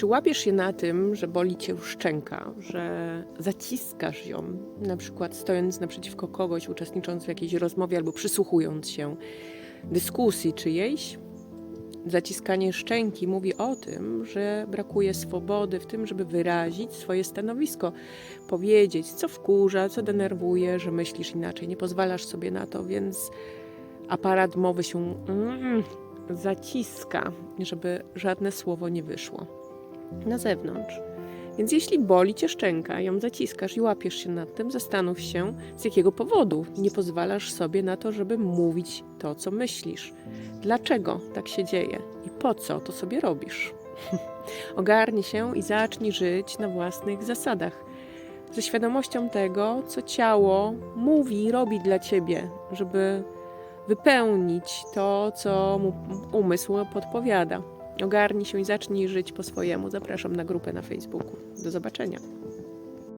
Czy łapiesz się na tym, że boli cię szczęka, że zaciskasz ją, na przykład stojąc naprzeciwko kogoś, uczestnicząc w jakiejś rozmowie albo przysłuchując się dyskusji czyjejś? Zaciskanie szczęki mówi o tym, że brakuje swobody w tym, żeby wyrazić swoje stanowisko, powiedzieć, co wkurza, co denerwuje, że myślisz inaczej, nie pozwalasz sobie na to, więc aparat mowy się mm, zaciska, żeby żadne słowo nie wyszło na zewnątrz. Więc jeśli boli cię szczęka, ją zaciskasz i łapiesz się nad tym, zastanów się, z jakiego powodu nie pozwalasz sobie na to, żeby mówić to, co myślisz. Dlaczego tak się dzieje i po co to sobie robisz? Ogarnij się i zacznij żyć na własnych zasadach. Ze świadomością tego, co ciało mówi i robi dla ciebie, żeby wypełnić to, co mu umysł podpowiada. Ogarnij się i zacznij żyć po swojemu. Zapraszam na grupę na Facebooku. Do zobaczenia.